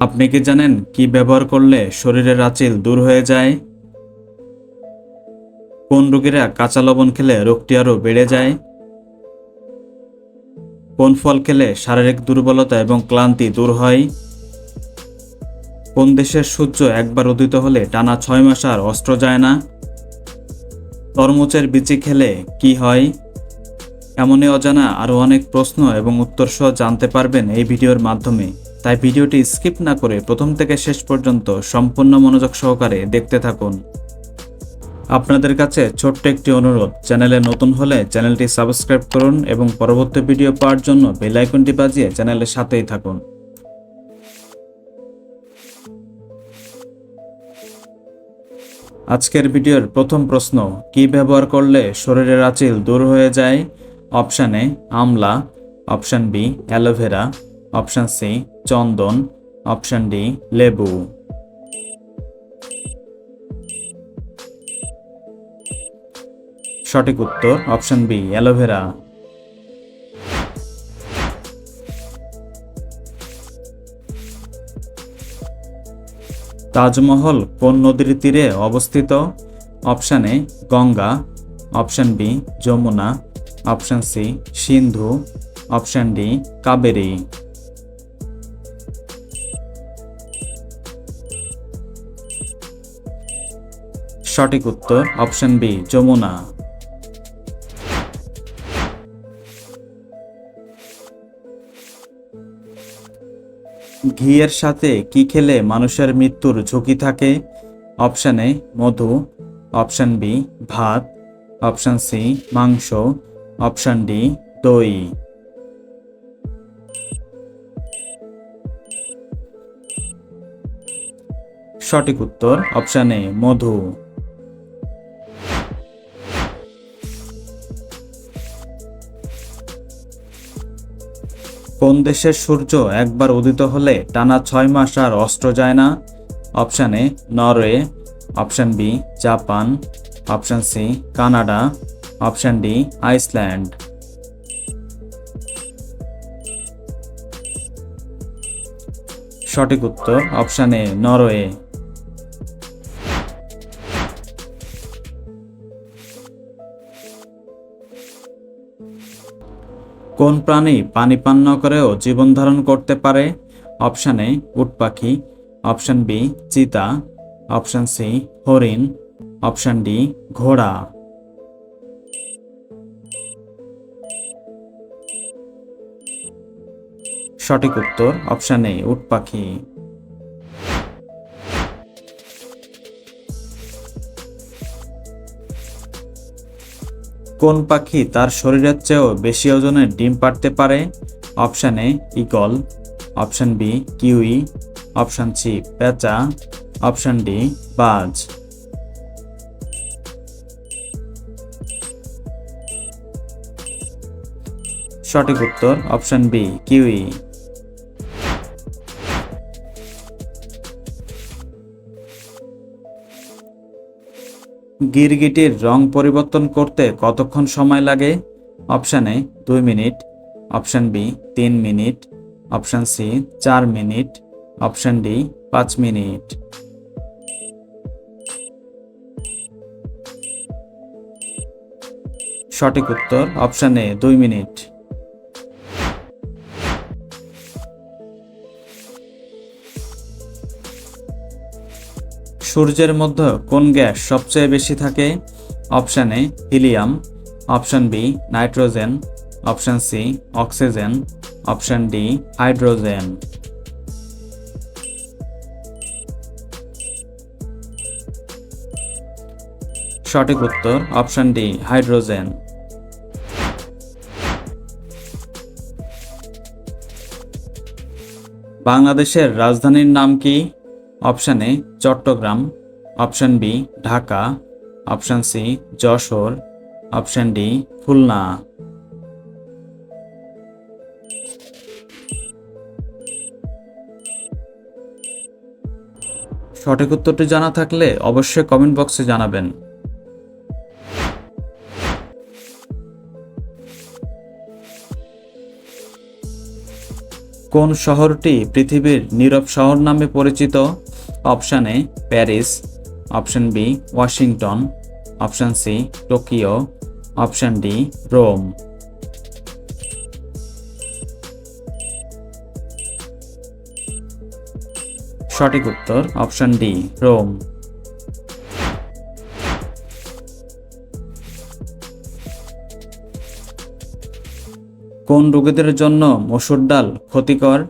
আপনি কি জানেন কি ব্যবহার করলে শরীরের আঁচিল দূর হয়ে যায়? কোন রোগীরা কাঁচা লবণ খেলে রোগটি আরও বেড়ে যায়? কোন ফল খেলে শারীরিক দুর্বলতা এবং ক্লান্তি দূর হয়? কোন দেশের সূর্য একবার উদিত হলে টানা ছয় মাস আর অস্ত্র যায় না? তরমুজের বিচি খেলে কি হয়? এমনই অজানা আরও অনেক প্রশ্ন এবং উত্তর সহ জানতে পারবেন এই ভিডিওর মাধ্যমে। তাই ভিডিওটি স্কিপ না করে প্রথম থেকে শেষ পর্যন্ত সম্পূর্ণ মনোযোগ সহকারে দেখতে থাকুন। আপনাদের কাছে ছোট্ট একটি অনুরোধ, চ্যানেলে নতুন হলে চ্যানেলটি সাবস্ক্রাইব করুন এবং পরবর্তী ভিডিও পাওয়ার জন্য বেল আইকনটি বাজিয়ে চ্যানেলের সাথেই থাকুন। আজকের ভিডিওর প্রথম প্রশ্ন, কি ব্যবহার করলে শরীরের আঁচিল দূর হয়ে যায়? Option A, amla, option B, aloe vera option C, Chandan. Option D, লেবু। সঠিক উত্তর, অপশান বি, অ্যালোভেরা। তাজমহল কোন নদীর তীরে অবস্থিত? Option A, Ganga. Option B, Yamuna. Option C, Sindhu. Option D, Kaveri. সঠিক উত্তর, অপশন বি, যমুনা। ঘিয়ের সাথে কি খেলে মানুষের মৃত্যুর ঝুঁকি থাকে? অপশান এ, মধু। অপশান বি, ভাত। অপশান সি, মাংস। অপশান ডি, দই। সঠিক উত্তর, অপশান এ, মধু। কোন দেশের সূর্য একবার উদিত হলে টানা ছয় মাস আর অস্ত্র যায় না? Option A, Norway. Option B, Japan. Option C, Canada. Option D, Iceland. সঠিক উত্তর অপশান এ, নরওয়ে। কোন প্রাণী পানি পান না করেও জীবন ধারণ করতে পারে? অপশান এ উট পাখি অপশান বি, চিতা। অপশান সি, হরিণ। অপশান ডি, ঘোড়া। সঠিক উত্তর অপশান এ উট পাখি কোন পাখি তার শরীরের চেয়েও বেশি ওজনের ডিম পাড়তে পারে? Option A, eagle. Option B, kiwi. Option C পেঁচা অপশান ডি, বাজ। সঠিক উত্তর, অপশান বি, কিউই। গিরগিটির রং পরিবর্তন করতে কতক্ষণ সময় লাগে? অপশান এ, দুই মিনিট। অপশান বি, তিন মিনিট। অপশান সি, চার মিনিট। অপশান ডি, পাঁচ মিনিট। সঠিক উত্তর অপশান এ, দুই মিনিট। সূর্যের মধ্যে কোন গ্যাস সবচেয়ে বেশি থাকে? Option A, helium. Option B, nitrogen. Option C, oxygen. Option D, hydrogen. সঠিক উত্তর, অপশান ডি, হাইড্রোজেন। বাংলাদেশের রাজধানীর নাম কি? Option A Chattogram, option B Dhaka, option C Jessore, option D Khulna. সঠিক উত্তরটি জানা থাকলে অবশ্যই কমেন্ট বক্সে জানাবেন। কোন শহরটি পৃথিবীর নীরব শহর নামে পরিচিত? Option A Paris, option B Washington, option C Tokyo, option D Rome. সঠিক উত্তর অপশান ডি রোম। কোন রোগীদের জন্য মসুর ডাল ক্ষতিকর?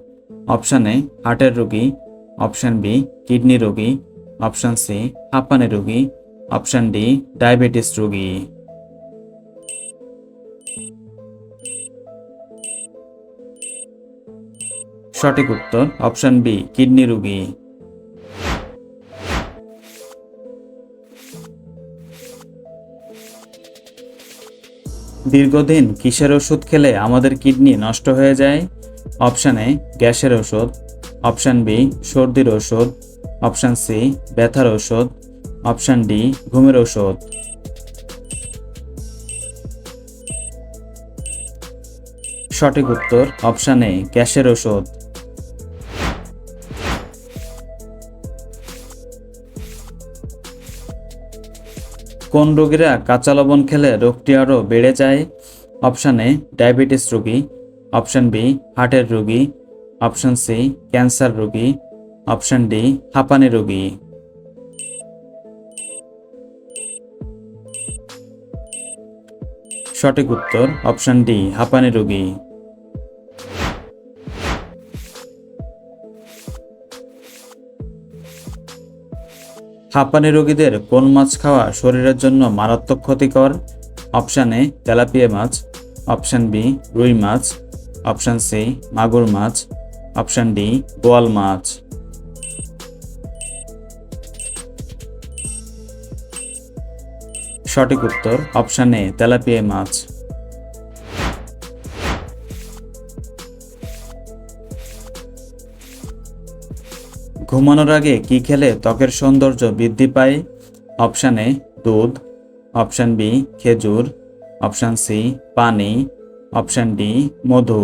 অপশান হার্টের রোগী অপশান বি, কিডনি রোগী। অপশান সি, হাঁপানি রোগী। অপশান ডি, ডায়াবেটিস রোগী। সঠিক উত্তর, অপশান বি, কিডনি রোগী। দীর্ঘদিন কিসের ওষুধ খেলে আমাদের কিডনি নষ্ট হয়ে যায়? অপশান গ্যাসের ওষুধ। অপশান বি, সর্দির ওষুধ। অপশান সি, ব্যথার ওষুধ। অপশান ডি, ঘুমের ওষুধ। সঠিক উত্তর, অপশান এ, গ্যাসের ওষুধ। কোন রোগীরা কাঁচা লবণ খেলে রোগটি আরও বেড়ে যায়? অপশান এ, ডায়াবেটিস রোগী। অপশান বি, হার্টের রোগী। অপশান সি, ক্যান্সার রোগী। অপশন ডি, হাঁপানি রোগী। সঠিক উত্তর, অপশন ডি, হাঁপানি রোগী। হাঁপানি রোগীদের কোন মাছ খাওয়া শরীরের জন্য মারাত্মক ক্ষতিকর? অপশান এ, তেলাপিয়া মাছ। অপশান বি, রুই মাছ। অপশান সি, মাগুর মাছ। অপশান ডি বোয়াল মাছ। সঠিক উত্তর, অপশান এ, তেলাপিয়া মাছ। ঘুমানোর আগে কি খেলে ত্বকের সৌন্দর্য বৃদ্ধি পায়? অপশান এ, দুধ। অপশান বি, খেজুর। অপশান সি, পানি। অপশান ডি, মধু।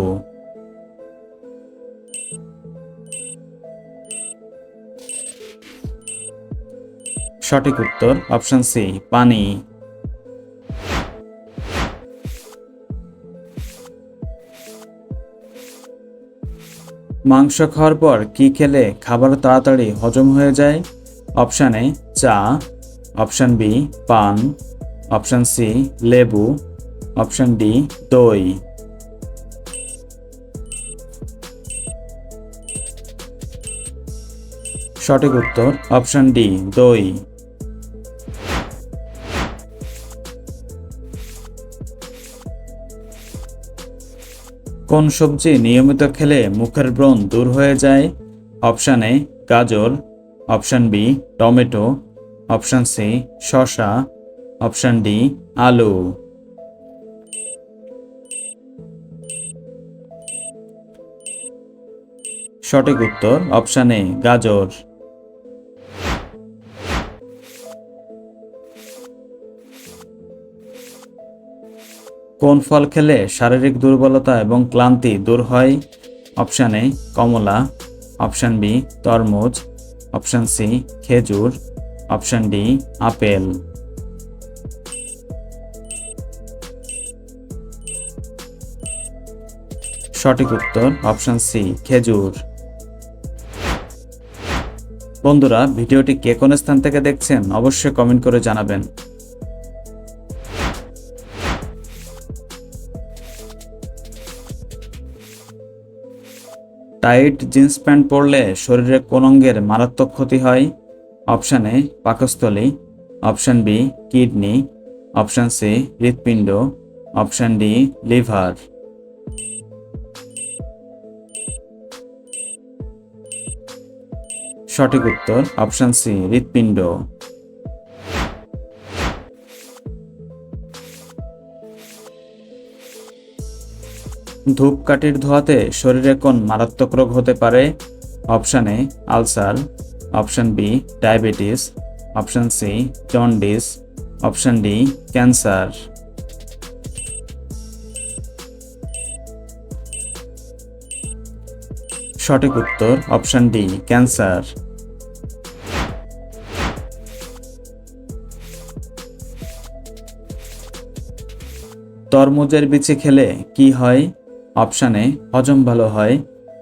সঠিক উত্তর, অপশন সি, পানি। মাংস খাওয়ার পর কি খেলে খাবার তাড়াতাড়ি হজম হয়ে যায়? অপশান এ, চা। অপশান বি, পান। অপশান সি, লেবু। অপশান ডি, দই। সঠিক উত্তর, অপশান ডি, দই। কোন সবজি নিয়মিত খেলে মুখের ব্রণ দূর হয়ে যায়? অপশান এ, গাজর। Option B, tomato. Option C, শসা। অপশান ডি, আলু। সঠিক উত্তর অপশান এ, গাজর। কোন ফল খেলে শারীরিক দুর্বলতা এবং ক্লান্তি দূর হয়? অপশান এ, কমলা। অপশান বি, তরমুজ। অপশান সি, খেজুর। Option D, apple. সঠিক উত্তর, অপশান সি, খেজুর। বন্ধুরা, ভিডিওটি কে কোন স্থান থেকে দেখছেন অবশ্যই কমেন্ট করে জানাবেন। টাইট জিন্স প্যান্ট পরলে শরীরে কোন অঙ্গের মারাত্মক ক্ষতি হয়। অপশান এ, পাকস্থলী। Option B, kidney. Option C, হৃৎপিণ্ড। Option D, liver. সঠিক উত্তর, অপশান সি, হৃৎপিণ্ড। ধূপকাঠির ধোয়াতে শরীরে কোন মারাত্মক রোগ হতে পারে? Option A ulcer. Option B diabetes. Option C jaundice. Option D cancer. সঠিক উত্তর অপশন ডি ক্যান্সার। তরমুজের বিচি খেলে কি হয়? অপশান এ, হজম ভালো হয়।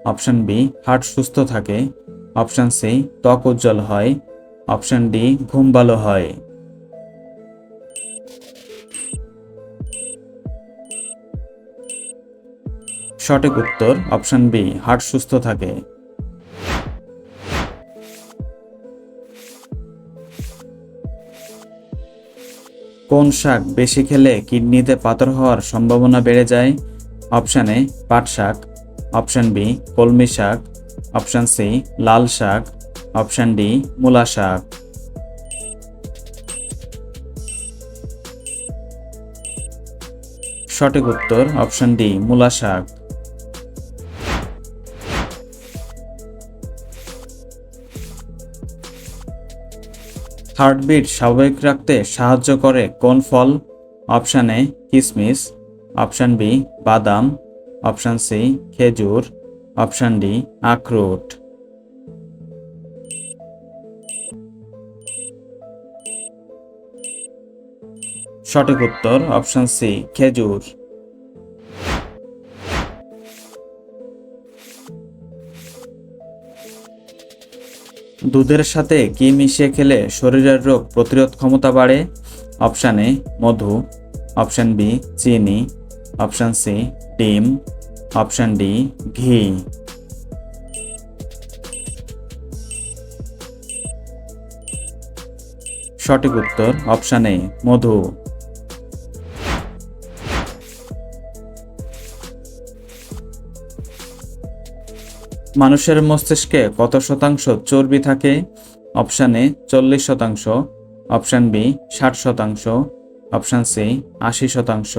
অপশান বি, হার্ট সুস্থ থাকে। অপশান সি, ত্বক উজ্জ্বল হয়। অপশান ডি, ঘুম ভালো হয়। সঠিক উত্তর অপশান বি, হার্ট সুস্থ থাকে। কোন শাক বেশি খেলে কিডনিতে পাথর হওয়ার সম্ভাবনা বেড়ে যায়? অপশান এ পাট শাক, অপশান বি কলমি শাক, অপশান সি লাল শাক, অপশান ডি মূলা শাক। সঠিক উত্তর অপশান ডি মূলা শাক। হার্টবিট স্বাভাবিক রাখতে সাহায্য করে কোন ফল? অপশান এ কিসমিস অপশান বি, বাদাম। অপশান সি, খেজুর। অপশান ডি, আখরোট। সঠিক উত্তর, অপশান সি, খেজুর। দুধের সাথে কি মিশিয়ে খেলে শরীরের রোগ প্রতিরোধ ক্ষমতা বাড়ে? অপশান এ, মধু। অপশান বি, চিনি। অপশান সি, ডিম। অপশান ডি, ঘি। সঠিক উত্তর অপশান এ, মধু। মানুষের মস্তিষ্কে কত শতাংশ চর্বি থাকে? অপশান এ, চল্লিশ শতাংশ। অপশান বি, ষাট শতাংশ। অপশান সি, আশি শতাংশ।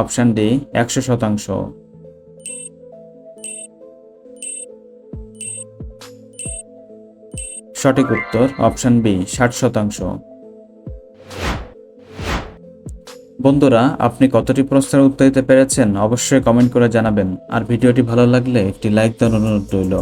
অপশান ডি, একশো শতাংশ। সঠিক উত্তর, অপশান বি, ষাট শতাংশ। বন্ধুরা, আপনি কতটি প্রশ্নের উত্তর দিতে পেরেছেন অবশ্যই কমেন্ট করে জানাবেন। আর ভিডিওটি ভালো লাগলে একটি লাইক দেওয়ার অনুরোধ রইল।